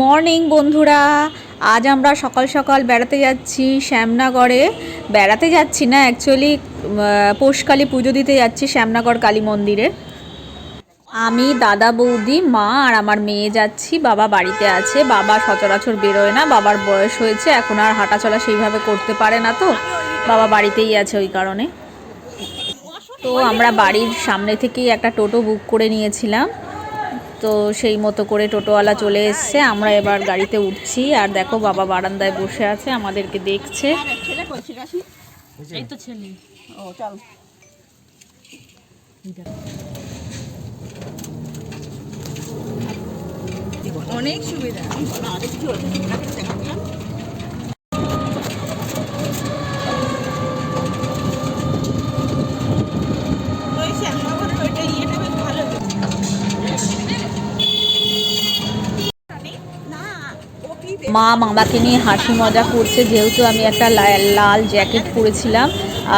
Morning বন্ধুরা। আজ আমরা সকাল সকাল বেড়াতে যাচ্ছি শ্যামনগরে। বেড়াতে যাচ্ছি না অ্যাকচুয়ালি পোষকালী পুজো দিতে যাচ্ছি শ্যামনগর কালী মন্দিরে। আমি দাদা বৌদি, মা আর আমার মেয়ে যাচ্ছি, বাবা বাড়িতে আছে। বাবা সচরাচর বেরোয় না, বাবার বয়স হয়েছে, এখন আর হাঁটাচলা সেইভাবে করতে পারে না তো। বাবা বাড়িতেই আছে ওই কারণে। তো আমরা বাড়ির সামনে থেকেই একটা টোটো বুক করে নিয়েছিলাম। তো সেই মতো করে টোটোওয়ালা চলে এসছে। আমরা এবার গাড়িতে উঠছি আর দেখো বাবা বারান্দায় বসে আছে আমাদেরকে দেখছে। অনেক সুবিধা আরে কিছু হচ্ছে সেটাকে দেখাচ্ছিলাম ওই শ্যামনগরের ওইটা ইয়েটা বেশ ভালো না ও কি মা মামাকে নিয়ে হাসি মজা করছে। যেহেতু আমি একটা লাল জ্যাকেট পরেছিলাম,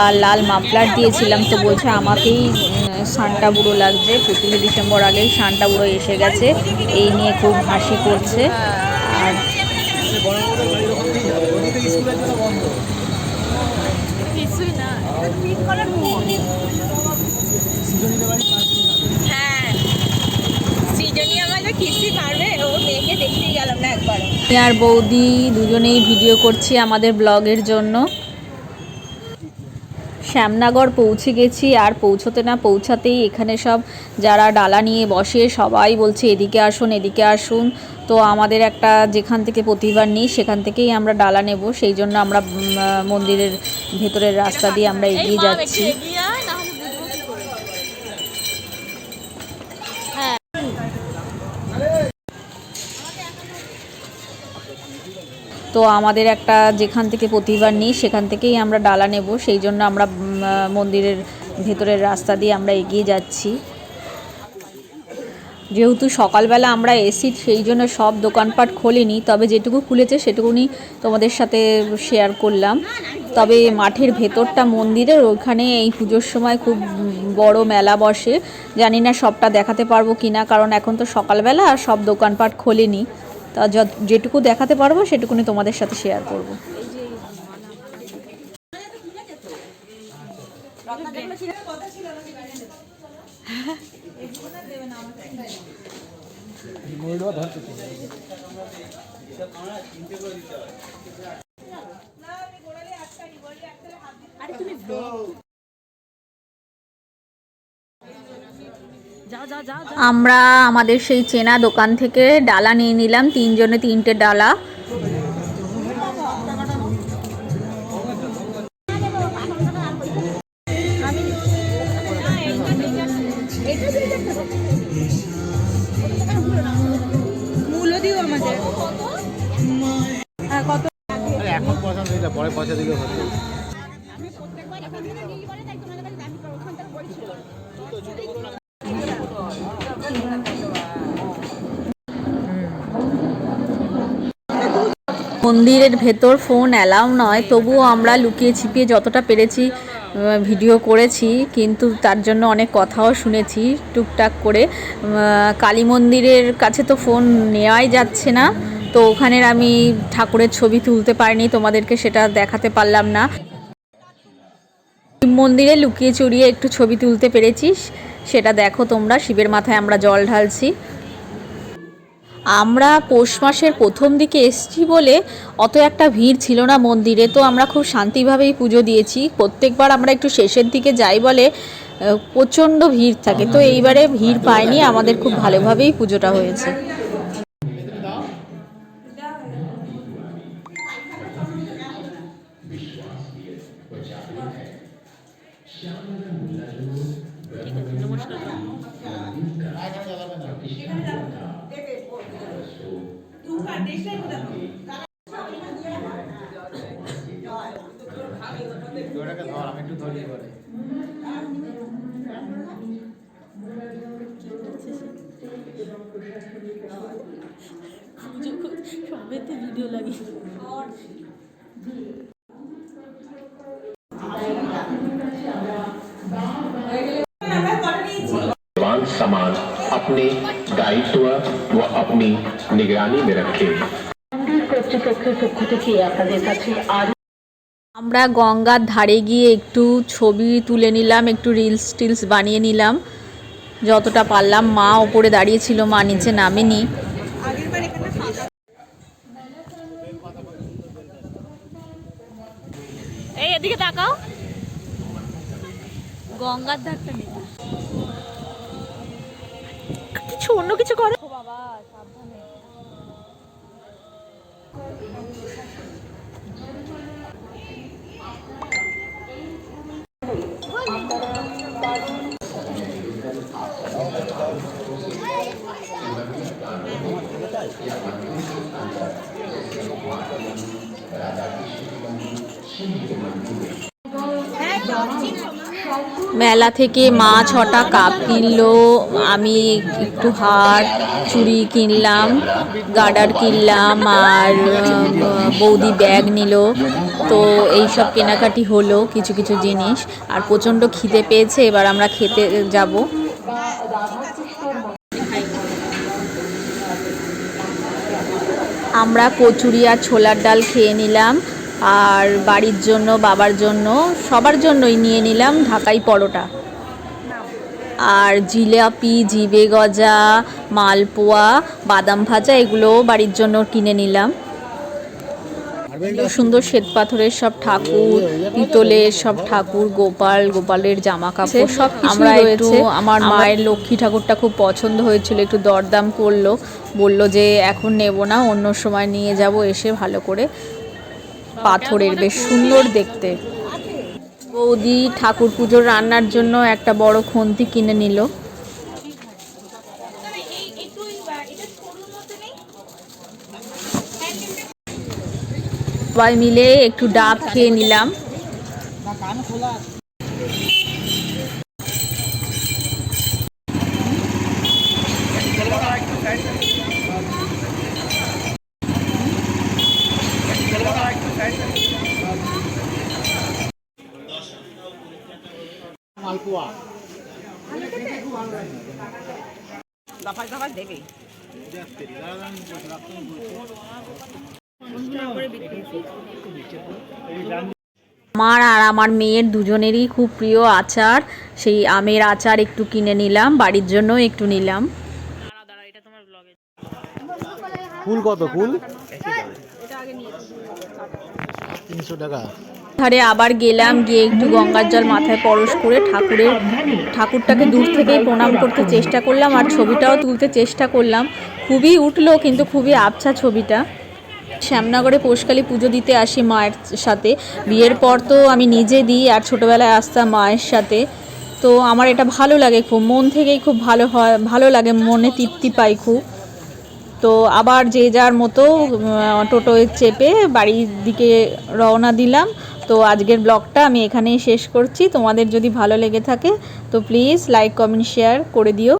আর লাল মাফলার দিয়েছিলাম, তো বলছে আমাকেই সানটা বুড়ো লাগছে। পঁচিশে ডিসেম্বর আগেই সানটা বুড়ো এসে গেছে। এই নিয়ে খুব হাসি করছে। আর বৌদি দুজনেই ভিডিও করছি আমাদের ব্লগের জন্য। শ্যামনগর পৌঁছে গেছি আর পৌঁছতে না পৌঁছাতেই এখানে সব যারা ডালা নিয়ে বসে সবাই বলছে এদিকে আসুন এদিকে আসুন। তো আমাদের একটা যেখান থেকে প্রতিবার নিই সেখান থেকেই আমরা ডালা নেব। সেই জন্য আমরা মন্দিরের ভেতরের রাস্তা দিয়ে আমরা এগিয়ে যাচ্ছি। তো আমাদের একটা যেখান থেকে প্রতিবার নিই, সেখান থেকেই আমরা ডালা নেব। সেই জন্য আমরা মন্দিরের ভেতরের রাস্তা দিয়ে আমরা এগিয়ে যাচ্ছি। যেহেতু সকালবেলা আমরা এসি, সেই জন্য সব দোকানপাট খোলেনি। তবে যেটুকু খুলেছে, সেটুকুনি তোমাদের সাথে শেয়ার করলাম। তবে মাঠের ভেতরটা মন্দিরের, ওখানে এই পুজোর সময় খুব বড় মেলা বসে। জানি না সবটা দেখাতে পারব কি না কারণ এখন তো সকালবেলা আর সব দোকানপাট খোলেনি। তা যেটুকু দেখাতে পারব সেটুকুনি তোমাদের সাথে শেয়ার করব। যাও যাও আমরা আমাদের সেই চেনা দোকান থেকে ডালা নিয়ে নিলাম তিনজনে তিনটে ডালা। মূল্য দিও আমাদের। কত? আরে এখন পয়সা দিলে পরে পয়সা দিলে হবে মন্দিরের ভেতর ফোন অ্যালাউ নয়। তবুও আমরা লুকিয়ে ছিপিয়ে যতটা পেরেছি ভিডিও করেছি, কিন্তু তার জন্য অনেক কথাও শুনেছি টুকটাক করে। কালী মন্দিরের কাছে তো ফোন নেওয়াই যাচ্ছে না। তো ওখানের আমি ঠাকুরের ছবি তুলতে পারিনি, তোমাদেরকে সেটা দেখাতে পারলাম না। শিব মন্দিরে লুকিয়ে চুরিয়ে একটু ছবি তুলতে পেরেছিস, সেটা দেখো তোমরা, শিবের মাথায় আমরা জল ঢালছি। আমরা পৌষ মাসের প্রথম দিকে এসছি বলে অত একটা ভিড় ছিল না মন্দিরে, তো আমরা খুব শান্তিভাবেই পুজো দিয়েছি। প্রত্যেকবার আমরা একটু শেষের দিকে যাই বলে প্রচণ্ড ভিড় থাকে। তো এইবারে ভিড় পাইনি, আমাদের খুব ভালোভাবেই পুজোটা হয়েছে। ওটাকে ধর আমি একটু ধরি এবারে পুজো কর- সবেতে ভিডিও লাগে मान सम्मान अपने দায়িত্ব আপনি নিগরানি মে রাখেন। আমরা গঙ্গার ধারে গিয়ে একটু ছবি তুলে নিলাম একটু রিলস টিলস বানিয়ে নিলাম। যতটা পারলাম মা ওপরে দাঁড়িয়েছিল মা নিচে নামেনি। এই এদিকে তাকাও। গঙ্গার ধারটা নিতে কিছু অন্য কিছু করো? মেলা থেকে মা ছটা কাপ কিনলো, আমি একটু হার, চুড়ি কিনলাম, গার্ডার কিনলাম, আর বৌদি ব্যাগ নিল। তো এই সব কেনাকাটি হলো কিছু কিছু জিনিস, আর প্রচণ্ড খিদে পেয়েছে, এবার আমরা খেতে যাব। আমরা কচুরি আর ছোলার ডাল খেয়ে নিলাম। আর বাড়ির জন্য বাবার জন্য সবার জন্যই নিয়ে নিলাম ঢাকাই পরোটা। আর জিলাপি জিবে গজা মালপোয়া বাদাম ভাজা এগুলো বাড়ির জন্য কিনে নিলাম। সুন্দর সুন্দর শ্বেত পাথরের সব ঠাকুর পিতলের সব ঠাকুর গোপাল গোপালের জামা কাপড় সব আমরা একটু আমার মায়ের লক্ষ্মী ঠাকুরটা খুব পছন্দ হয়েছিল একটু দরদাম করল। বলল যে এখন নেব না অন্য সময় নিয়ে যাব এসে ভালো করে পাথরের বেশ সুন্দর দেখতে। বৌদি ঠাকুর পুজোর রান্নার জন্য একটা বড় খন্তি কিনে নিল। সবাই মিলে একটু ডাব খেয়ে নিলাম। মালপোয়া দফায় দফায় দেবে আমার আর আমার মেয়ের দুজনেরই খুব প্রিয় আচার। সেই আমের আচার একটু কিনে নিলাম বাড়ির জন্য একটু নিলাম। ফুল কত ফুল? তিনশো টাকা। ধারে আবার গেলাম, গিয়ে একটু গঙ্গার জল মাথায় পরশ করে ঠাকুরের ঠাকুরটাকে দূর থেকেই প্রণাম করতে চেষ্টা করলাম আর ছবিটাও তুলতে চেষ্টা করলাম। খুবই উঠল, কিন্তু খুবই আবছা ছবিটা। শ্যামনগরে পোষকালী পুজো দিতে আসি মায়ের সাথে। বিয়ের পর তো আমি নিজে দিই আর ছোটোবেলায় আসতাম মায়ের সাথে। তো আমার এটা ভালো লাগে খুব, মন থেকেই খুব ভালো হয়, ভালো লাগে, মনে তৃপ্তি পাই খুব। তো আবার যে যার মতো টোটোয় চেপে বাড়ির দিকে রওনা দিলাম। তো আজকের ব্লগটা আমি এখানেই শেষ করছি। তোমাদের যদি ভালো লেগে থাকে, তো প্লিজ লাইক কমেন্ট শেয়ার করে দিও।